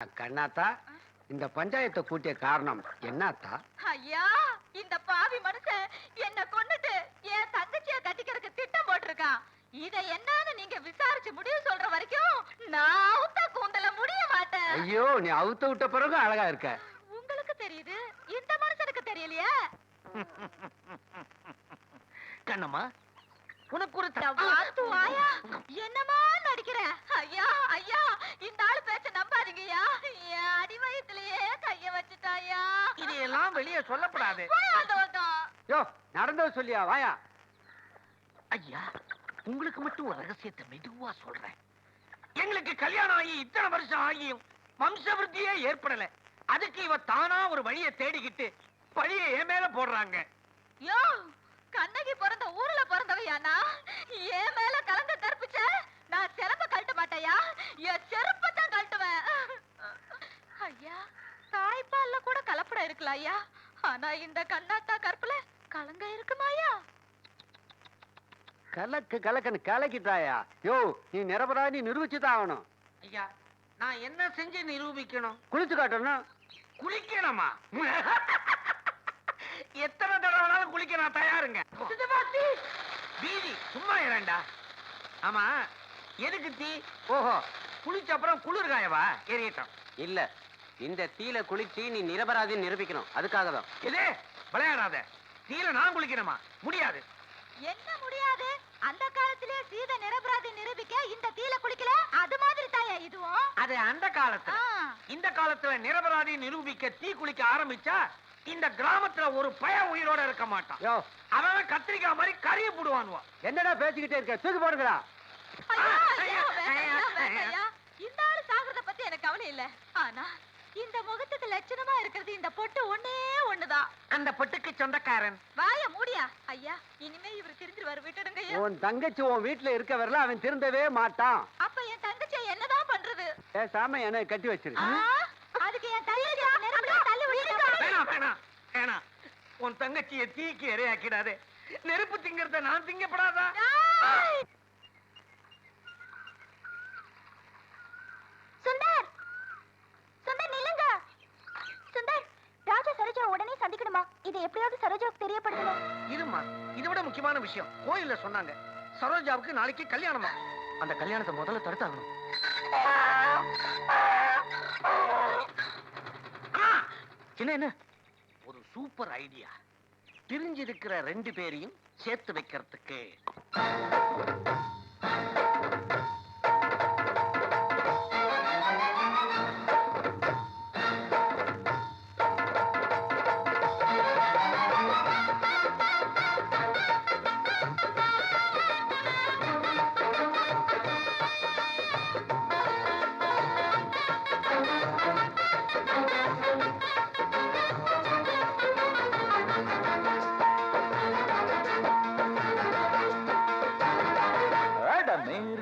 கண்ணாத்தா இந்த பஞ்சாயத்தை கூட்டிய காரணம் என்னத்தா? ஐயா இந்த பாவி மனுஷன் என்ன கொன்னுட்டு என் தங்கச்சிய கட்டிக்கிறதுக்கு திட்டம் போட்டிருக்கான். இத என்னன்னு நீங்க விசாரிச்சு முடிவு சொல்ற வரைக்கும் நான் அவுத்த கூந்தல முடிய மாட்டேன். ஐயோ நீ அவுத்த விட்ட பிறகு அழகா இருக்க. உங்களுக்கு தெரியுது? இந்த மனுஷனுக்கு தெரியலையே? கண்ணம்மா உனக்கு ஒரு என்னமா நடிக்கிற? ஐயா ஐயா இந்த ஆளு பேச்ச நம்பாதீங்கய்யா. என் அடி வயித்துலயே கைய வச்சுட்டாயா இதையெல்லாம் வெளியே சொல்லப்படாது. யோ நடந்தது சொல்லியா வாயா. ஐயா உங்களுக்கு மட்டும் ஒரு ரகசியத்தை மெதுவா சொல்றேன். எங்களுக்கு கல்யாணம் ஆகி இத்தனை வருஷம் ஆகியும் வம்சவிருத்தியே ஏற்படல. அதுக்கு இவ தானா ஒரு வழியை தேடிக்கிட்டு பழிய என் மேல போடுறாங்க. யோ கண்ணகி பிறந்த ஊர்ல பிறந்தவையானா என் மேல கலந்த கற்பிச்ச நான் செருப்ப கழட்ட மாட்டேயா? என் செருப்பை தான் கழட்டுவேன். ஐயா தாய்ப்பால்ல கூட கலப்படம் இருக்கலாம் ஐயா? ஆனா இந்த கண்ணாத்தா கற்புல கலங்க இருக்குமாயா கலக்கு கலக்குன்னு கலக்கிட்டாயா? யோ நீ நிரபராதி நிரூபிச்சுதான் ஆகணும். ஐயா நான் என்ன செஞ்சு நிரூபிக்கணும்? குளிச்சு காட்டணும். குளிக்கணுமா? எத்தனை தடவை வேணாலும் குளிக்க நான் தயாருங்க. வீதி சும்மா இரண்டா ஆமா எதுக்கு தீ? ஓஹோ குளிச்ச அப்புறம் குளிர் காயவா எரியட்டும். இல்ல இந்த தீல குளிச்சு நீ நிரபராதி நிரூபிக்கணும். அதுக்காக தான் இது விளையாடாத. தீல நான் குளிக்கணுமா? முடியாது. என்ன முடியாது? அந்த காலத்திலே சீத நிரபராதி நிரூபிக்க இந்த தீல குளிக்கல? அது மாதிரி தாயா இதுவும். அது அந்த காலத்துல. இந்த காலத்துல நிரபராதி நிரூபிக்க தீ குளிக்க ஆரம்பிச்சா இந்த கிராமத்துல ஒரு பய உயிரோட இருக்க மாட்டான். அவன் கத்திரிக்காய் மாதிரி கறிய போடுவானுவான். என்னடா பேசிக்கிட்டே இருக்க? தூக்கி போடுங்கடா. இந்த ஆளு சாகுறத பத்தி எனக்கு கவலை இல்ல. ஆனா இந்த முகத்துக்கு லட்சணமா இருக்கிறது இந்த பொட்டு ஒண்ணே ஒண்ணுதான். அந்த பொட்டுக்கு சொந்தக்காரன். வாய மூடியா? ஐயா இனிமே இவர் திருந்திருவாரு. விட்டுடுங்க உன் தங்கச்சி உன் வீட்டுல இருக்க வரல அவன் திருந்தவே மாட்டான். அப்ப என் தங்கச்சி என்னதான் பண்றது? பேசாம என்னை கட்டி வச்சிரு ஆ, அதுக்கு என் தங்கச்சி நெருப்புல தள்ளி விட்டுட்டா. வேணாம் வேணாம் வேணாம் உன் தங்கச்சிய தீக்கு இரையாக்கிடாதே நெருப்பு திங்கறத நான் திங்கப்படாதா! சுந்தர்! சுந்தர் நில்லுங்க. சுந்தர் ராஜா சரோஜா உடனே சந்திக்கணுமா? இதை எப்படியாவது சரோஜாவுக்கு தெரியப்படுத்தணும். இதுமா இதை விட முக்கியமான விஷயம். கோயில்ல சொன்னாங்க சரோஜாவுக்கு நாளைக்கு கல்யாணமா அந்த கல்யாணத்தை முதல்ல தடுத்தாகணும். சின்ன என்ன? ஒரு சூப்பர் ஐடியா. பிரிஞ்சிருக்கிற ரெண்டு பேரையும் சேர்த்து வைக்கிறதுக்கு.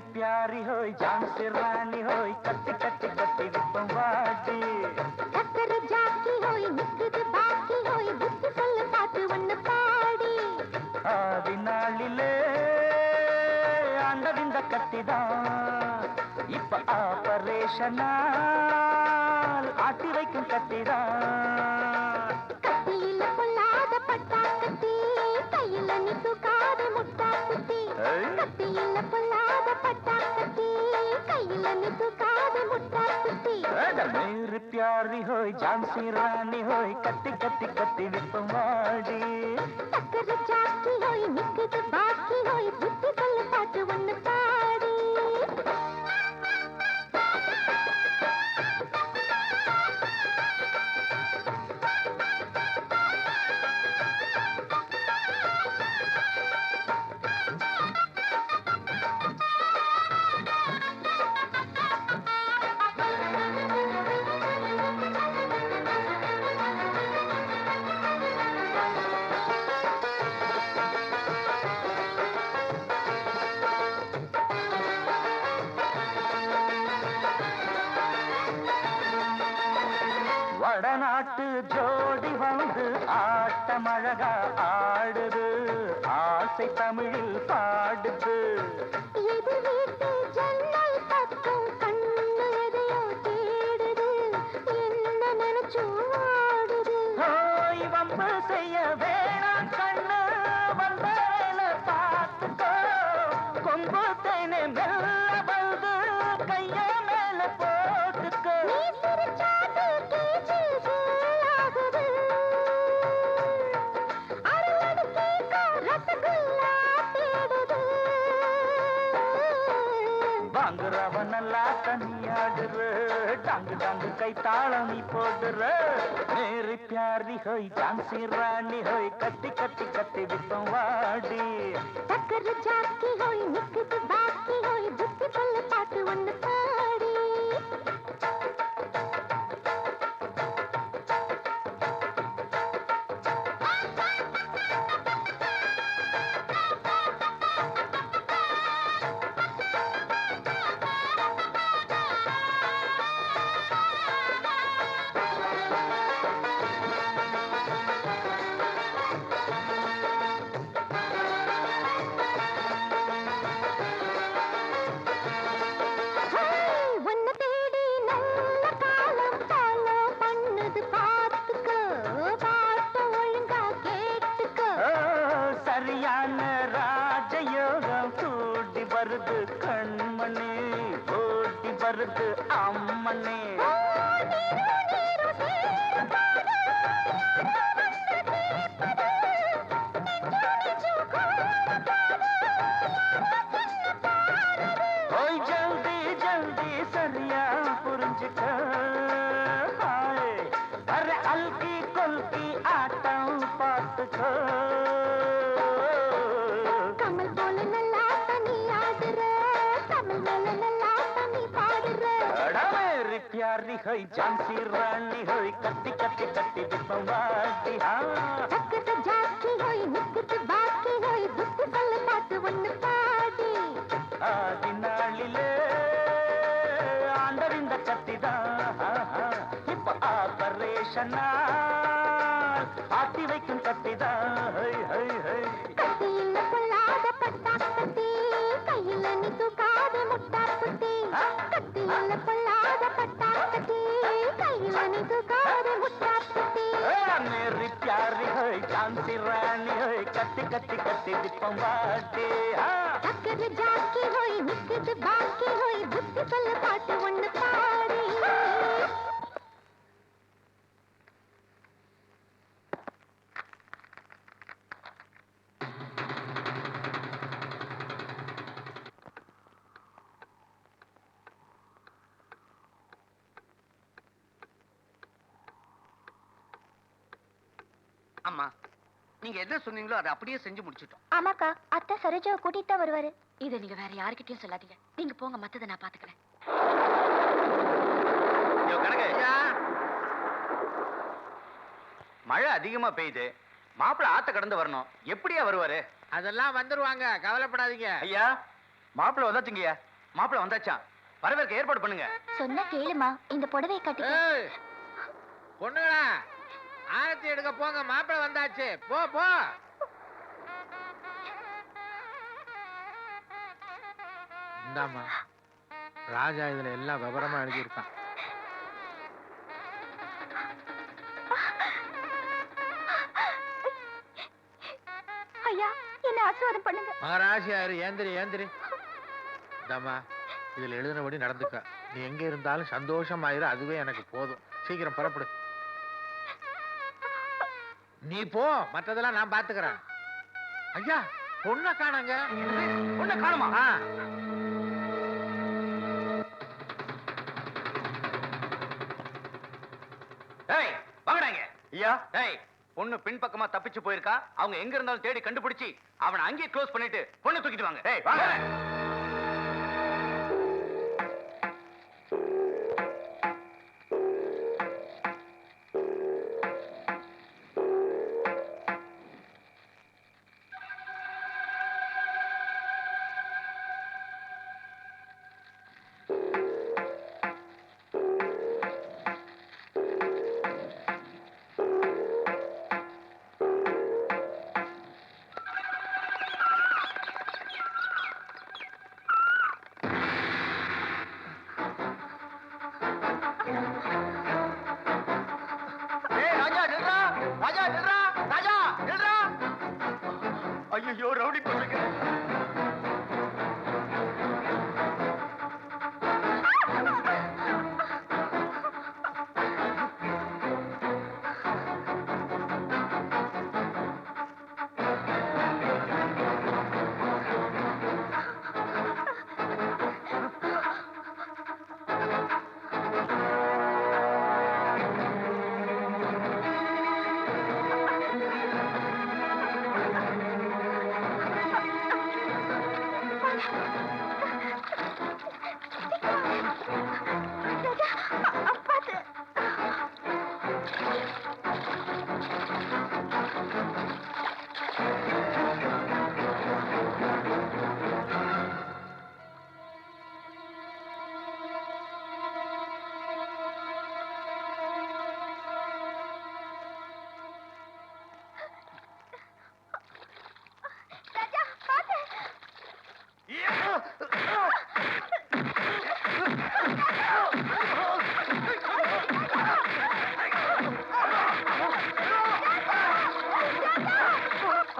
அட மேரி பியாரி ஹோய் ஜான்சி ராணி ஹோய் கட்டி கட்டி கட்டி விப்பம் வாடி சக்கர ஜாக்கி ஹோய் நிக்குது பாக்கி ஹோய் புத்தி சொல்லு பாட்டு ஒண்ணு பாடி. ஆதி நாளிலே ஆண்டவிந்த கத்திதான். இப்ப ஆபரேஷனால் ஆட்டி வைக்கும் கத்திதான். கையில நீ தூக்காத முட்டா குத்தி. கத்தியில பொல்லாத பட்டா கத்தி கையில நீ தூக்காத முட்டா குத்தி மேரி பியாரி ஹோய் ஜான்சி ராணி ஹோய் கத்தி கத்தி கத்தி விப்பம் வாடி. சக்கர ஜாக்கி ஹோய் நிக்குது பாக்கி ஹோய் புத்தி சொல்லு பாட்டு ஒண்ணு பாடி. வடநாட்டு ஜோடி வந்து ஆட்டமழகா ஆடுது. ஆசை தமிழில் பாடுது. செய்ய வேணாம் கண்ணு. வந்த பார்த்துக்கோ. கொம்பு தேனே டாங்கு டாங்கு கை தாளம் நீ போடுற மேரி பியாரி ஹோய் ஜான்சி ராணி ஹோய் கட்டி கட்டி கட்டி விப்பம் வாடி சக்கர ஜாக்கி ஹோய் நிக்குது பாக்கி ஆட்டம் பார்த்துக்கோ கமல் போல நல்லா தனி ஆடுற தமிழ் மேல நல்லா தனி பாடுற. மேரி பியாரி ஹோய் ஜான்சி ராணி ஹோய் கட்டி கட்டி கட்டி விப்பம் வாடி ஆ. பக்கத்து ஜாக்கி ஹோய் நிக்குது பாக்கி ஹோய் புத்தி சொல்ல பாட்டு ஒண்ணு பாடி. ஆதி நாளிலே ஆண்டறிந்த கத்திதான் இப்ப ஆபரேஷனா ஆட்டி வைக்கும் கத்திதான் ஹை, ஹை, ஹை. கத்தியில பொல்லாத பட்டா கத்தி கையில நீ தூக்காத முட்டா குட்டி கத்தியில பொல்லாத பட்டா கத்தி கையில நீ தூக்காத முட்டா குட்டி ஏ, மேரி பியாரி ஹோய் ஜான்சி ராணி ஹோய் கத்தி கத்தி கத்தி விப்பம் வாடி ஆ சக்கர ஜாக்கி ஹோய் நிக்குது பாக்கி அம்மா நீங்க என்ன சொன்னீங்களோ அதை அப்படியே செஞ்சு முடிச்சிட்டோம். ஆமாக்கா அத்தை சரோஜாவை கூட்டிட்டு தான் வருவாரு. இதை நீங்க வேற யாருக்கிட்டயும் சொல்லாதீங்க. நீங்க போங்க மத்ததை நான் பாத்துக்கிறேன். மழை அதிகமா பெய்யுது. மாப்பிள ஆத்த கடந்து வரணும். எப்படியா வருவாரு? அதெல்லாம் வந்துருவாங்க. கவலைப்படாதீங்க. ஐயா மாப்பிள வந்தாச்சுங்கய்யா. மாப்பிள வந்தாச்சான் வரவேற்க ஏற்பாடு பண்ணுங்க. சொன்ன கேளுமா இந்த புடவையை கட்டிக்க. ஏய், பொண்ணுங்களா ஆரத்தி எடுக்க போங்க மாப்பிள்ளை வந்தாச்சு. போ போ. இந்தாம்மா ராஜா இதுல எல்லாம் விவரமா எழுதியிருக்கான். ஆசீர்வாதம் பண்ணுங்க. மகராசியாரு ஏந்திரி ஏந்திரி. இந்தாம்மா இதுல எழுதினபடி நடந்துக்க. நீ எங்க இருந்தாலும் சந்தோஷமாயிரு அதுவே எனக்கு போதும். சீக்கிரம் புறப்படு. நீ போ மற்றதெல்லாம் நான் பாத்துக்கிறேன். ஐயா பொண்ணை காணங்க. பொண்ணை காணுமா? ஏய் வாங்கடாங்க ஐயா. ஏய் பொண்ணு பின்பக்கமா தப்பிச்சு போயிருக்கா? அவங்க எங்க இருந்தாலும் தேடி கண்டுபிடிச்சு அவனை அங்கேயே க்ளோஸ் பண்ணிட்டு பொண்ணை தூக்கிட்டு வாங்க. ஏய் வாங்க.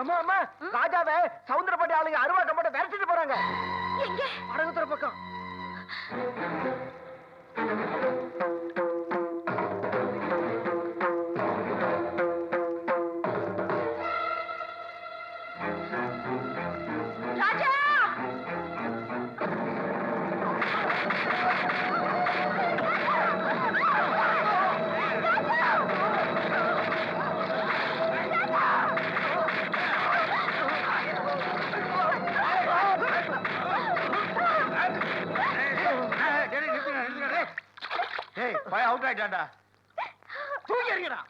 அம்மா அம்மா ராஜாவை சவுந்தரப்பட்டி ஆளுங்க அருவா கம்பட்ட விரட்டிட்டு போறாங்க. எங்க? அடகுத்துற பக்கம். பய அவுட் ஆயிட்டான்டா தூக்கி எறிங்கடா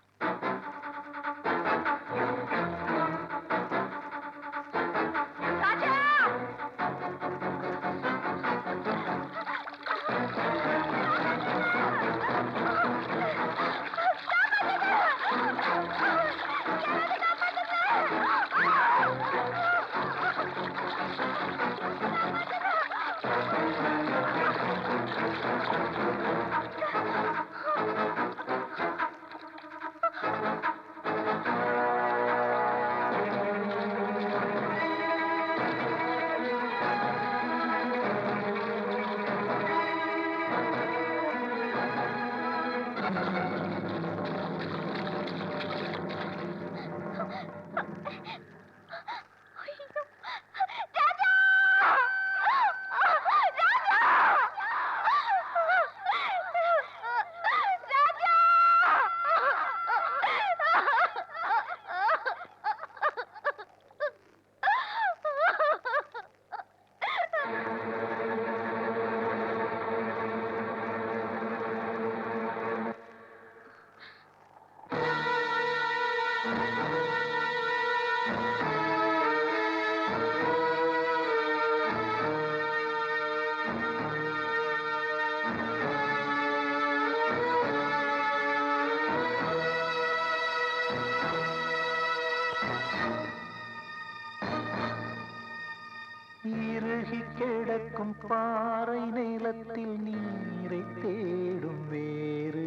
இறுகி கிடக்கும் பாறை நிலத்தில் நீரை தேடும் வேறு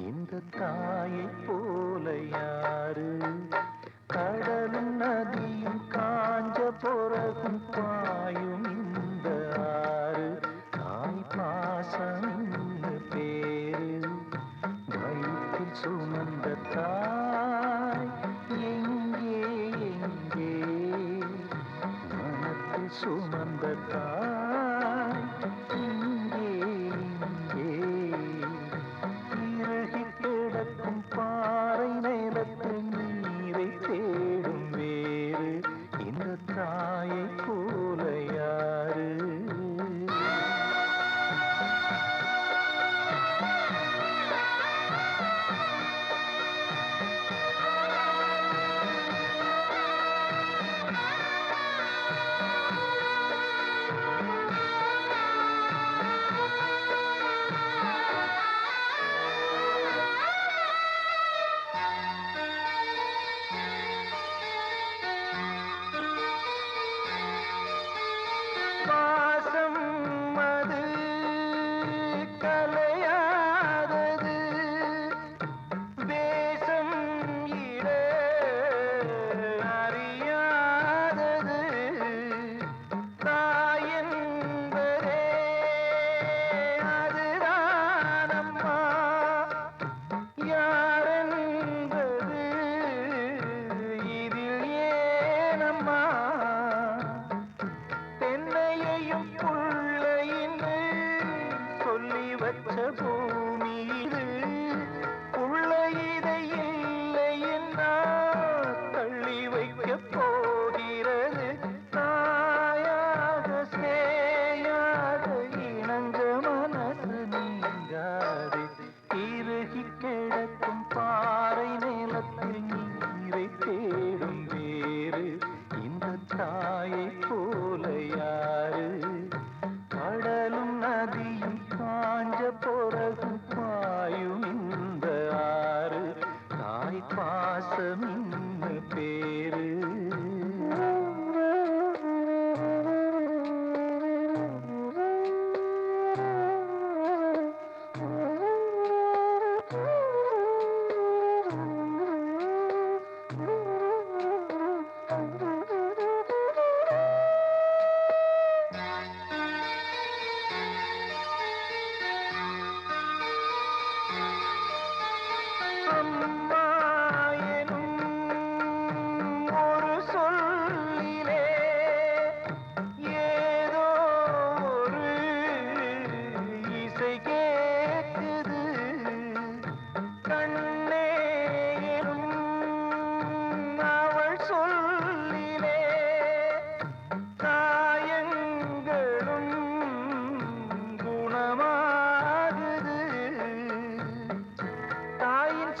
இந்த தாயை போல யாரு?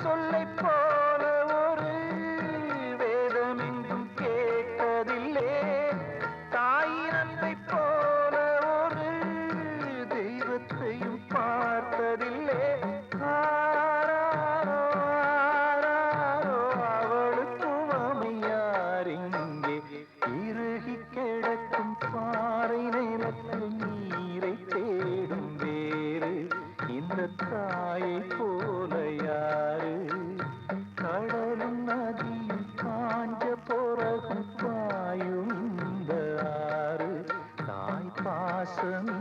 சொல்லை போ Welcome.